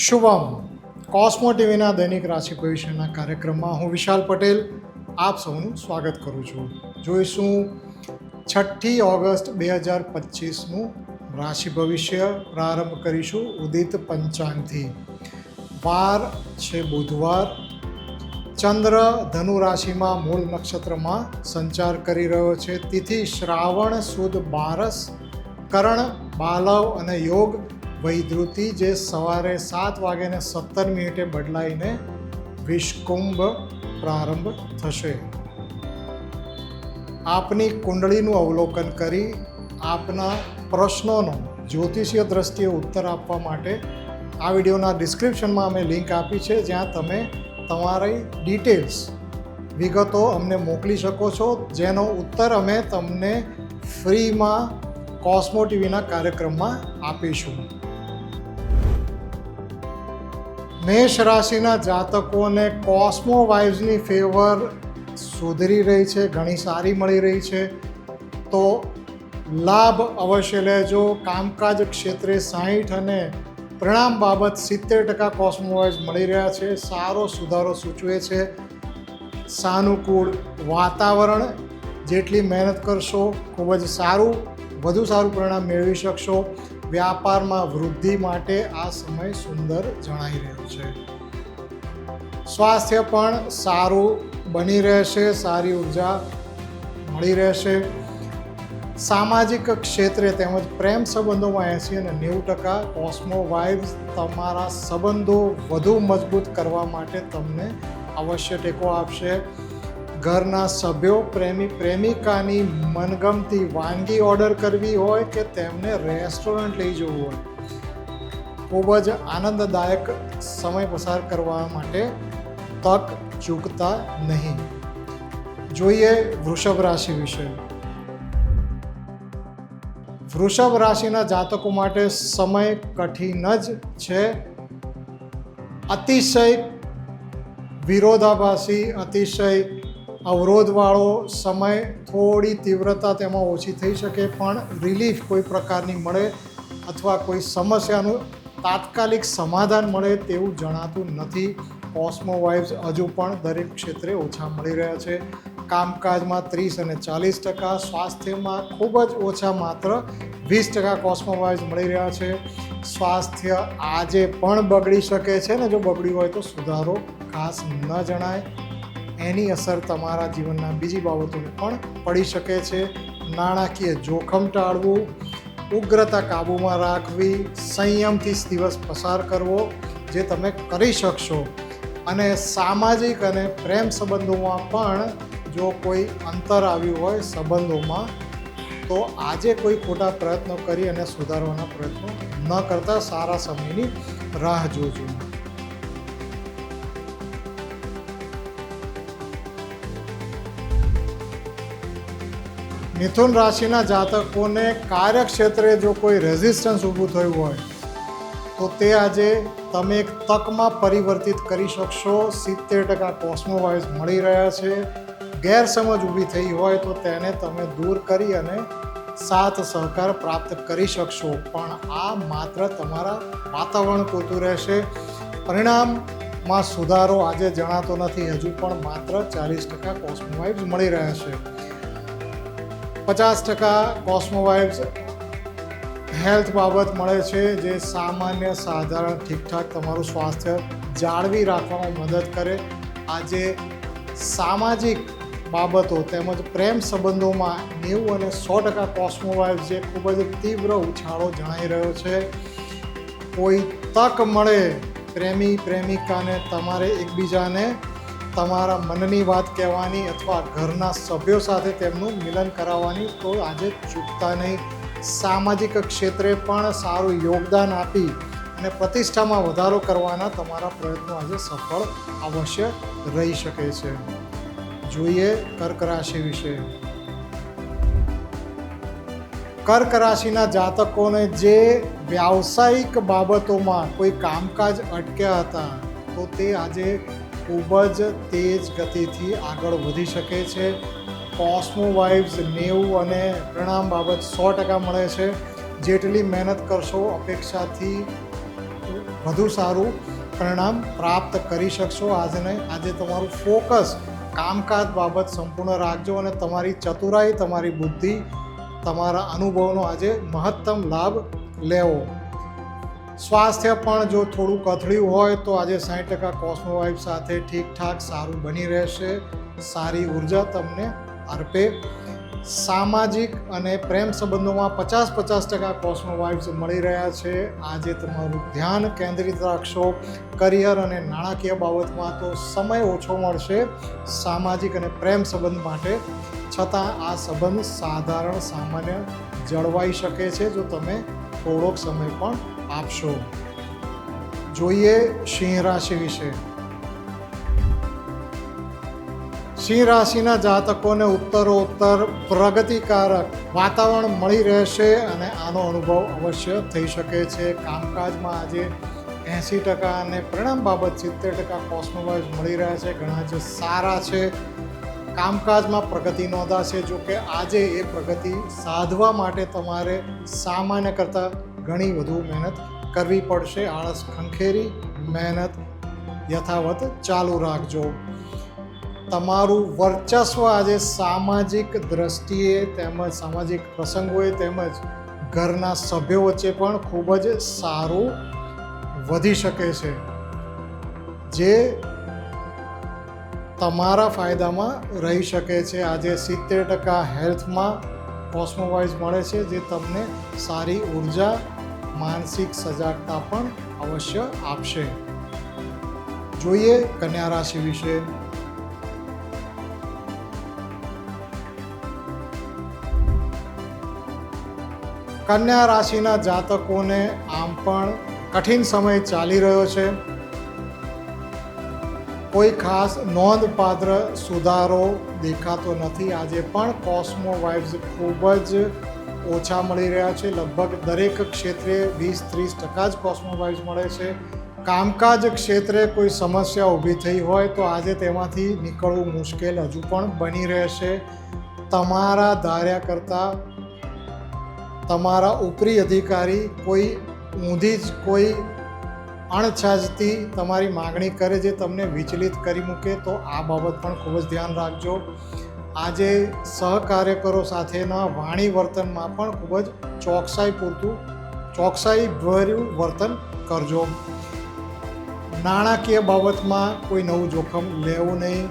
શુભમ. કોસ્મો ટીવીના દૈનિક રાશિ ભવિષ્યના કાર્યક્રમમાં હું વિશાલ પટેલ આપ સૌનું સ્વાગત કરું છું. જોઈશું છઠ્ઠી ઓગસ્ટ બે હજાર પચીસનું રાશિ ભવિષ્ય પ્રારંભ કરીશું ઉદિત પંચાંગથી. વાર છે બુધવાર. ચંદ્ર ધનુ રાશિમાં મૂળ નક્ષત્રમાં સંચાર કરી રહ્યો છે. તિથિ શ્રાવણ સુદ બારસ. કરણ, બાલવ અને યોગ વૈધૃતિ જે સવારે સાત વાગ્યાને સત્તર મિનિટે બદલાઈને વિષકુંભ પ્રારંભ થશે. આપની કુંડળીનું અવલોકન કરી આપના પ્રશ્નોનો જ્યોતિષીય દ્રષ્ટિએ ઉત્તર આપવા માટે આ વિડીયોના ડિસ્ક્રિપ્શનમાં અમે લિંક આપી છે, જ્યાં તમે તમારી ડિટેલ્સ, વિગતો અમને મોકલી શકો છો, જેનો ઉત્તર અમે તમને ફ્રીમાં કોસ્મો ટીવીના કાર્યક્રમમાં આપીશું. મેષ રાશિના જાતકોને કોસ્મો વાઇવ્સની ફેવર સુધરી રહી છે, ઘણી સારી મળી રહી છે. તો લાભ અવશ્ય લેજો. કામકાજ ક્ષેત્રે સાહીઠ અને પરિણામ બાબત સિત્તેર ટકા કોસ્મોવાઇઝ મળી રહ્યા છે. સારો સુધારો સૂચવે છે. સાનુકૂળ વાતાવરણ જેટલી મહેનત કરશો, ખૂબ જ સારું, વધુ સારું પરિણામ મેળવી શકશો. વ્યાપારમાં વૃદ્ધિ માટે આ સમય સુંદર જણાઈ રહ્યો છે. સ્વાસ્થ્ય પણ સારું બની રહેશે, સારી ઊર્જા મળી રહેશે. સામાજિક ક્ષેત્રે તેમજ પ્રેમ સંબંધોમાં એંસી અને નેવું ટકા કોસ્મો વાઇબ્સ તમારા સંબંધો વધુ મજબૂત કરવા માટે તમને અવશ્ય ટેકો આપશે. ઘરના સભ્યો, પ્રેમી, પ્રેમિકાની મનગમતી વાનગી ઓર્ડર કરવી હોય કે તેમને રેસ્ટોરન્ટ લઈ જવું હોય? ખૂબ જ આનંદદાયક સમય પસાર કરવા માટે તક ચૂકતા નહીં. જોઈએ વૃષભ રાશિ વિશે. વૃષભ રાશિના જાતકો માટે સમય કઠિન જ છે. અતિશય વિરોધાભાસી, અતિશય અવરોધવાળો સમય થોડી તીવ્રતા તેમાં ઓછી થઈ શકે, પણ રિલીફ કોઈ પ્રકારની મળે અથવા કોઈ સમસ્યાનું તાત્કાલિક સમાધાન મળે તેવું જણાતું નથી. કોસ્મો વાઇવ્સ હજુ પણ દરેક ક્ષેત્રે ઓછા મળી રહ્યા છે. કામકાજમાં ત્રીસ અને ચાલીસ ટકા, સ્વાસ્થ્યમાં ખૂબ જ ઓછા માત્ર વીસ ટકા કોસ્મોવાઇઝ મળી રહ્યા છે. સ્વાસ્થ્ય આજે પણ બગડી શકે છે ને, જો બગડ્યું હોય તો સુધારો ખાસ ન જણાય. એની અસર તમારા જીવનના બીજી બાબતોને પણ પડી શકે છે. નાણાકીય જોખમ ટાળવું, ઉગ્રતા કાબૂમાં રાખવી, સંયમથી દિવસ પસાર કરવો જે તમે કરી શકશો. અને સામાજિક અને પ્રેમ સંબંધોમાં પણ જો કોઈ અંતર આવ્યું હોય સંબંધોમાં, તો આજે કોઈ ખોટા પ્રયત્નો કરી અને સુધારવાના પ્રયત્નો ન કરતા સારા સમયની રાહ જોજો. મિથુન રાશિના જાતકોને કાર્યક્ષેત્રે જો કોઈ રેઝિસ્ટન્સ ઊભું થયું હોય, તો તે આજે તમે એક તકમાં પરિવર્તિત કરી શકશો. સિત્તેર ટકા કોસ્મોવાઇઝ મળી રહ્યા છે. ગેરસમજ ઊભી થઈ હોય તો તેને તમે દૂર કરી અને સાથ સહકાર પ્રાપ્ત કરી શકશો. પણ આ માત્ર તમારા વાતાવરણ પૂરતું રહેશે. પરિણામમાં સુધારો આજે જણાતો નથી. હજુ પણ માત્ર ચાલીસ ટકા કોસ્મોવાઇઝ મળી રહ્યા છે. પચાસ ટકા કોસ્મોવાઇબ્સ હેલ્થ બાબત મળે છે, જે સામાન્ય, સાધારણ, ઠીકઠાક તમારું સ્વાસ્થ્ય જાળવી રાખવામાં મદદ કરે. આજે સામાજિક બાબતો તેમજ પ્રેમ સંબંધોમાં નેવું અને સો ટકા કોસ્મોવાઇબ્સ જે ખૂબ જ તીવ્ર ઉછાળો જણાઈ રહ્યો છે. કોઈ તક મળે પ્રેમી, પ્રેમિકાને તમારે એકબીજાને તમારા મનની વાત કહેવાની અથવા ઘરના સભ્યો સાથે તેમનું મિલન કરાવવાની તો આજે ચૂકતા નહીં. સામાજિક ક્ષેત્રે પણ સારું યોગદાન આપી અને પ્રતિષ્ઠામાં વધારો કરવાના તમારા પ્રયત્નો આજે સફળ, અવશ્ય રહી શકે છે. જોઈએ કર્ક રાશિ વિશે. કર્ક રાશિના જાતકોને જે વ્યાવસાયિક બાબતોમાં કોઈ કામકાજ અટક્યા હતા, તો તે આજે ખૂબ જ તેજ ગતિથી આગળ વધી શકે છે. કોસ્મો વાઇવ્સ નેવું અને પરિણામ બાબત સો ટકા મળે છે. જેટલી મહેનત કરશો અપેક્ષાથી વધુ સારું પરિણામ પ્રાપ્ત કરી શકશો. આજને, આજે તમારું ફોકસ કામકાજ બાબત સંપૂર્ણ રાખજો અને તમારી ચતુરાઈ, તમારી બુદ્ધિ, તમારા અનુભવનો આજે મહત્તમ લાભ લેવો. સ્વાસ્થ્ય પણ જો થોડું કથળ્યું હોય તો આજે સાઠ ટકા કોસ્મોવાઇફ સાથે ઠીકઠાક સારું બની રહેશે. સારી ઊર્જા તમને અર્પે. સામાજિક અને પ્રેમ સંબંધોમાં પચાસ પચાસ ટકા કોસ્મોવાઇફ્સ મળી રહ્યા છે. આજે તમારું ધ્યાન કેન્દ્રિત રાખશો. કરિયર અને નાણાકીય બાબતમાં તો સમય ઓછો મળશે. સામાજિક અને પ્રેમ સંબંધ માટે. છતાં આ સંબંધ સાધારણ સામાન્ય જળવાઈ શકે છે. જો તમે થોડોક સમય પણ આપશો જોઈએ સિંહ રાશિ વિશે? સિંહ રાશિના જાતકોને ઉત્તરોત્તર પ્રગતિકારક વાતાવરણ મળી રહેશે અને આનો અનુભવ અવશ્ય થઈ શકે છે. કામકાજમાં આજે એંસી ટકા અને પરિણામ બાબત સિત્તેર ટકા કોસ્મોવાઇઝ મળી રહ્યા છે. ઘણા જે સારા છે. કામકાજમાં પ્રગતિ નોંધાશે. જો કે આજે એ પ્રગતિ સાધવા માટે તમારે સામાન્ય કરતાં ઘણી વધુ મહેનત કરવી પડશે. આળસ, ખંખેરી, મહેનત યથાવત ચાલુ રાખજો. તમારું વર્ચસ્વ આજે સામાજિક દ્રષ્ટિએ તેમજ સામાજિક પ્રસંગોએ તેમજ ઘરના સભ્યો વચ્ચે પણ ખૂબ જ સારું વધી શકે છે. જે તમારા ફાયદામાં રહી શકે છે. આજે સિત્તેર ટકા હેલ્થમાં કોસ્મોવાઇઝ મળે છે જે તમને સારી ઊર્જા, માનસિક સજાગતા પણ અવશ્ય આપશે. જોઈએ કન્યા રાશિ વિશે. કન્યા રાશિના જાતકોને આમ પણ કઠિન સમય ચાલી રહ્યો છે. કોઈ ખાસ નોંધપાત્ર સુધારો દેખાતો નથી. આજે પણ કોસ્મો વાઇબ્સ ખૂબ જ ઓછા મળી રહ્યા છે. લગભગ દરેક ક્ષેત્રે વીસ ત્રીસ ટકા જ કોસ્મો વાઇબ્સ મળે છે. કામકાજ ક્ષેત્રે કોઈ સમસ્યા ઊભી થઈ હોય તો આજે તેમાંથી નીકળવું મુશ્કેલ હજુ પણ બની રહેશે. તમારા ધાર્યા કરતાં તમારા ઉપરી અધિકારી કોઈ ઊંધી જ કોઈ અણછાજતી તમારી માગણી કરે જે તમને વિચલિત કરી મૂકે, તો આ બાબત પણ ખૂબ જ ધ્યાન રાખજો. આજે સહકાર્યકરો સાથેના વાણી વર્તનમાં પણ ખૂબ જ ચોકસાઈ પૂરતું, ચોકસાઈ ભર્યું વર્તન કરજો. નાણાકીય બાબતમાં કોઈ નવું જોખમ લેવું નહીં.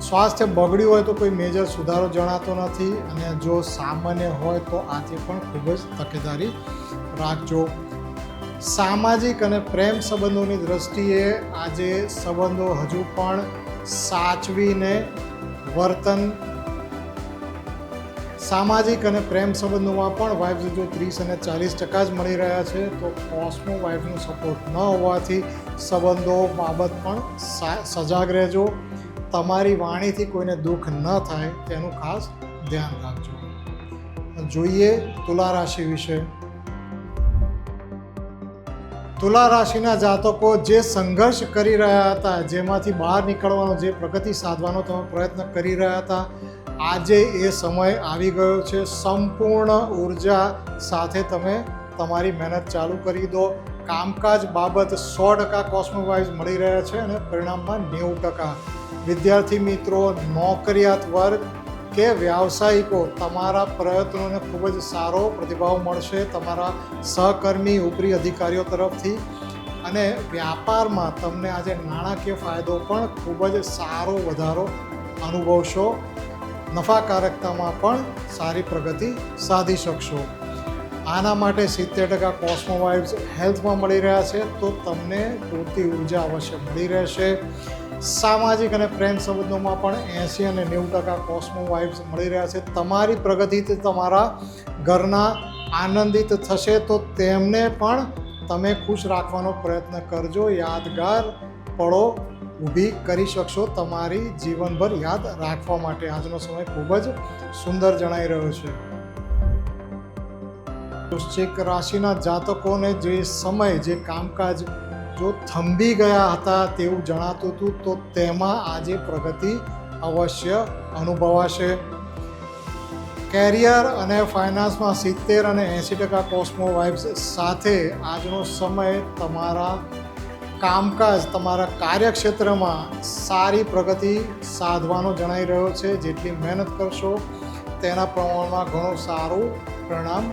સ્વાસ્થ્ય બગડ્યું હોય તો કોઈ મેજર સુધારો જણાતો નથી અને જો સામાન્ય હોય તો આજે પણ ખૂબ જ તકેદારી રાખજો. સામાજિક અને પ્રેમ સંબંધોની દ્રષ્ટિએ આજે સંબંધો હજુ પણ સાચવીને વર્તન, સામાજિક અને પ્રેમ સંબંધોમાં પણ વાઇબ્સ જો ત્રીસ અને ચાલીસ ટકા જ મળી રહ્યા છે, તો કોસ્મો વાઇફનો સપોર્ટ ન હોવાથી સંબંધો બાબત પણ સજાગ રહેજો. તમારી વાણીથી કોઈને દુઃખ ન થાય, તેનું ખાસ ધ્યાન રાખજો. જોઈએ તુલા રાશિ વિશે. તુલા રાશિના જાતકો જે સંઘર્ષ કરી રહ્યા હતા, જેમાંથી બહાર નીકળવાનો જે પ્રગતિ સાધવાનો તમે પ્રયત્ન કરી રહ્યા હતા, આજે એ સમય આવી ગયો છે. સંપૂર્ણ ઊર્જા સાથે તમે તમારી મહેનત ચાલુ કરી દો. કામકાજ બાબત સો ટકા કોસ્મોવાઇઝ મળી રહ્યા છે અને પરિણામમાં નેવું ટકા. વિદ્યાર્થી મિત્રો, નોકરિયાત વર્ગ કે વ્યાવસાયિકો તમારા પ્રયત્નોને ખૂબ જ સારો પ્રતિભાવ મળશે તમારા સહકર્મી, ઉપરી અધિકારીઓ તરફથી. અને વ્યાપારમાં તમને આજે નાણાકીય ફાયદો પણ ખૂબ જ સારો વધારો અનુભવશો. નફાકારકતામાં પણ સારી પ્રગતિ સાધી શકશો. આના માટે સિત્તેર ટકા કોસ્મોવાઇબ્સ હેલ્થમાં મળી રહ્યા છે, તો તમને પૂરતી ઊર્જા અવશ્ય મળી રહેશે. સામાજિક અને પ્રેમ સંબંધોમાં પણ એંસી અને નેવું ટકા કોસ્મો વાઇબ્સ મળી રહ્યા છે. તમારી પ્રગતિથી તમારા ઘરના આનંદિત થશે તો તેમને પણ તમે ખુશ રાખવાનો પ્રયત્ન કરજો. યાદગાર પળો ઊભી કરી શકશો. તમારી જીવનભર યાદ રાખવા માટે આજનો સમય ખૂબ જ સુંદર જણાઈ રહ્યો છે. વૃશ્ચિક રાશિના જાતકોને જે સમય, જે કામકાજ જો થંભી ગયા હતા તેવું જણાતું હતું, તો તેમાં આજે પ્રગતિ અવશ્ય અનુભવાશે. કેરિયર અને ફાઇનાન્સમાં સિત્તેર અને એંસી ટકા કોસ્મો વાઇબ્સ સાથે આજનો સમય તમારા કામકાજ, તમારા કાર્યક્ષેત્રમાં સારી પ્રગતિ સાધવાનો જણાઈ રહ્યો છે. જેટલી મહેનત કરશો, તેના પ્રમાણમાં ઘણું સારું પરિણામ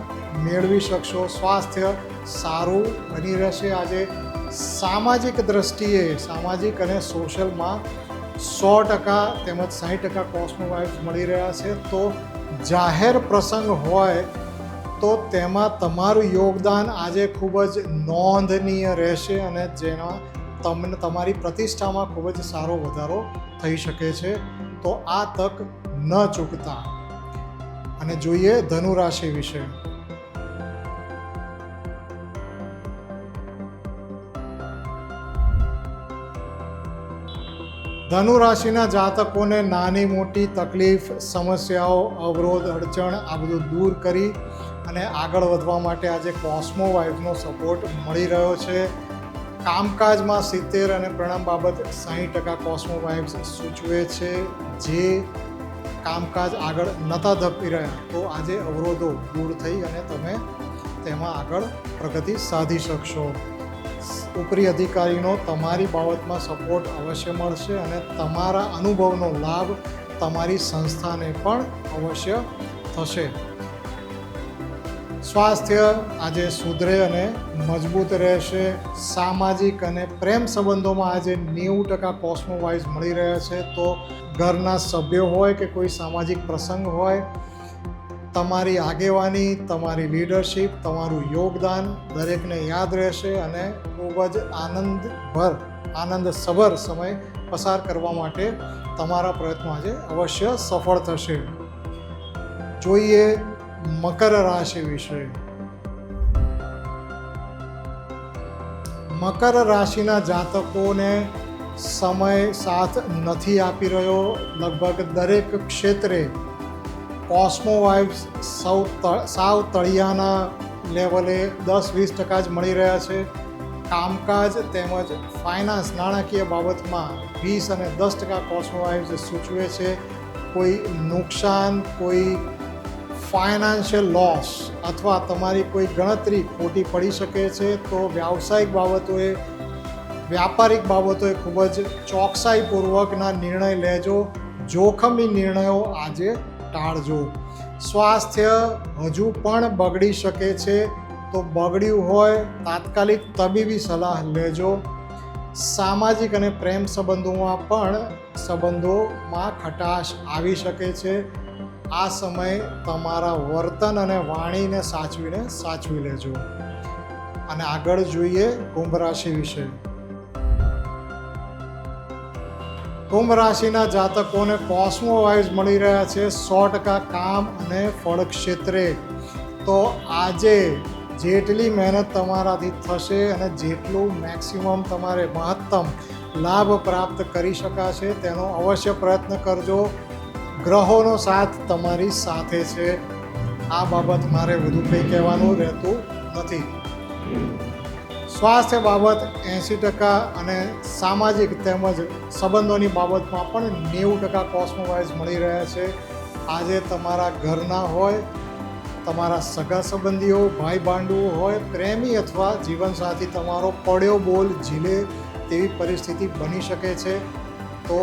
મેળવી શકશો. સ્વાસ્થ્ય સારું બની રહેશે. આજે સામાજિક દ્રષ્ટિએ, સામાજિક અને સોશિયલમાં સો ટકા તેમજ સાઠ ટકા કોસ્મો વાઇબ્સ મળી રહ્યા છે. તો જાહેર પ્રસંગ હોય તો તેમાં તમારું યોગદાન આજે ખૂબ જ નોંધનીય રહેશે અને જેના તમને તમારી પ્રતિષ્ઠામાં ખૂબ જ સારો વધારો થઈ શકે છે. તો આ તક ન ચૂકતા. અને જોઈએ ધનુ રાશિ વિશે. ધનુ રાશિના જાતકોને નાની મોટી તકલીફ, સમસ્યાઓ, અવરોધ, અડચણ આ બધું દૂર કરી અને આગળ વધવા માટે આજે કોસ્મો વાઇફનો સપોર્ટ મળી રહ્યો છે. કામકાજમાં સિત્તેર અને પ્રણામ બાબત સાહીઠ ટકા કોસ્મો વાઇફ્સ સૂચવે છે. જે કામકાજ આગળ નતા ધપી રહ્યા, તો આજે અવરોધો દૂર થઈ અને તમે તેમાં આગળ પ્રગતિ સાધી શકશો. ઉપરી અધિકારીનો તમારી બાબતમાં સપોર્ટ અવશ્ય મળશે અને તમારા અનુભવનો લાભ તમારી સંસ્થાને પણ અવશ્ય થશે. સ્વાસ્થ્ય આજે સુધરે અને મજબૂત રહેશે. સામાજિક અને પ્રેમ સંબંધોમાં આજે નેવું ટકા કોસ્મોવાઇઝ મળી રહ્યા છે. તો ઘરના સભ્યો હોય કે કોઈ સામાજિક પ્રસંગ હોય તમારી આગેવાની, તમારી લીડરશિપ તમારું યોગદાન દરેકને યાદ રહેશે અને ખૂબ જ આનંદભર, આનંદસભર સમય પસાર કરવા માટે તમારા પ્રયત્નો આજે અવશ્ય સફળ થશે. જોઈએ મકર રાશિ વિશે. મકર રાશિના જાતકોને સમય સાથ નથી આપી રહ્યો. લગભગ દરેક ક્ષેત્રે કોસ્મો વાઇબ્સ સૌ સાવ તળિયાના લેવલે દસ વીસ ટકા જ મળી રહ્યા છે. કામકાજ તેમજ ફાઇનાન્સ નાણાકીય બાબતમાં વીસ અને દસ ટકા કોસ્મો વાઇબ્સ સૂચવે છે. કોઈ નુકસાન, કોઈ ફાઇનાન્શિયલ લોસ અથવા તમારી કોઈ ગણતરી ખોટી પડી શકે છે, તો વ્યાવસાયિક બાબતોએ, વ્યાપારિક બાબતોએ ખૂબ જ ચોકસાઈપૂર્વકના નિર્ણય લેજો. જોખમી નિર્ણયો આજે ટાળજો. સ્વાસ્થ્ય હજુ પણ બગડી શકે છે, તો બગડ્યું હોય તાત્કાલિક તબીબી સલાહ લેજો. સામાજિક અને પ્રેમ સંબંધોમાં પણ સંબંધોમાં ખટાશ આવી શકે છે. આ સમય તમારા વર્તન અને વાણીને સાચવીને સાચવી લેજો. અને આગળ જોઈએ કુંભ રાશિ વિશે. કુંભ રાશિના જાતકોને કોસ્મો વાઇઝ મળી રહ્યા છે સો ટકા કામ અને ફળ ક્ષેત્રે. તો આજે જેટલી મહેનત તમારાથી થશે અને જેટલું મેક્સિમમ તમારે મહત્તમ લાભ પ્રાપ્ત કરી શકાશે તેનો અવશ્ય પ્રયત્ન કરજો. ગ્રહોનો સાથ તમારી સાથે છે. આ બાબત મારે વધુ કંઈ કહેવાનું રહેતું નથી. સ્વાસ્થ્ય બાબત એંસી ટકા અને સામાજિક તેમજ સંબંધોની બાબતમાં પણ નેવું ટકા કોસ્મોવાઇઝ મળી રહ્યા છે. આજે તમારા ઘરના હોય, તમારા સગા સંબંધીઓ ભાઈ ભાંડુઓ હોય, પ્રેમી અથવા જીવનસાથી તમારો પડ્યો બોલ ઝીલે તેવી પરિસ્થિતિ બની શકે છે. તો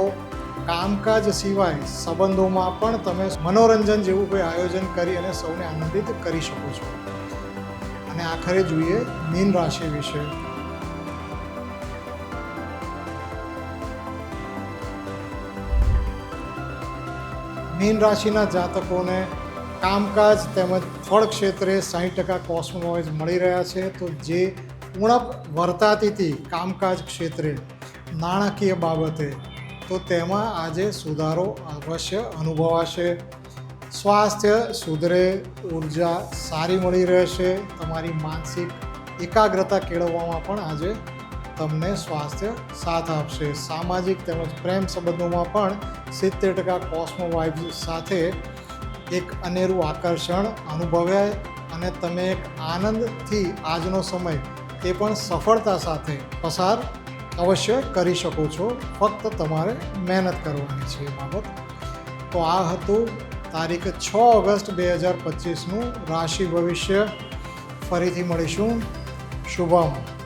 કામકાજ સિવાય સંબંધોમાં પણ તમે મનોરંજન જેવું કોઈ આયોજન કરી અને સૌને આનંદિત કરી શકો છો. અને આખરે જોઈએ મીન રાશિ વિશે. મીન રાશિના જાતકોને કામકાજ તેમજ ફળ ક્ષેત્રે સાહીઠ ટકા કોસ્મોવાઇઝ મળી રહ્યા છે. તો જે ઉણપ વર્તાતી હતી કામકાજ ક્ષેત્રે નાણાકીય બાબતે, તો તેમાં આજે સુધારો અવશ્ય અનુભવાશે. સ્વાસ્થ્ય, સુધરે, ઊર્જા સારી મળી રહેશે. તમારી માનસિક એકાગ્રતા કેળવવામાં પણ આજે તમને સ્વાસ્થ્ય સાથ આપશે. સામાજિક તેમજ પ્રેમ સંબંધોમાં પણ સિત્તેર ટકા કોસ્મો વાઇબ્સ સાથે એક અનેરું આકર્ષણ અનુભવાય અને તમે એક આનંદથી આજનો સમય તે પણ સફળતા સાથે પસાર અવશ્ય કરી શકો છો. ફક્ત તમારે મહેનત કરવાની છે એ બાબત. તો આ હતું તારીખ છ ઓગસ્ટ બે હજાર પચીસનું રાશિ ભવિષ્ય ફરીથી મળીશું. શુભમ.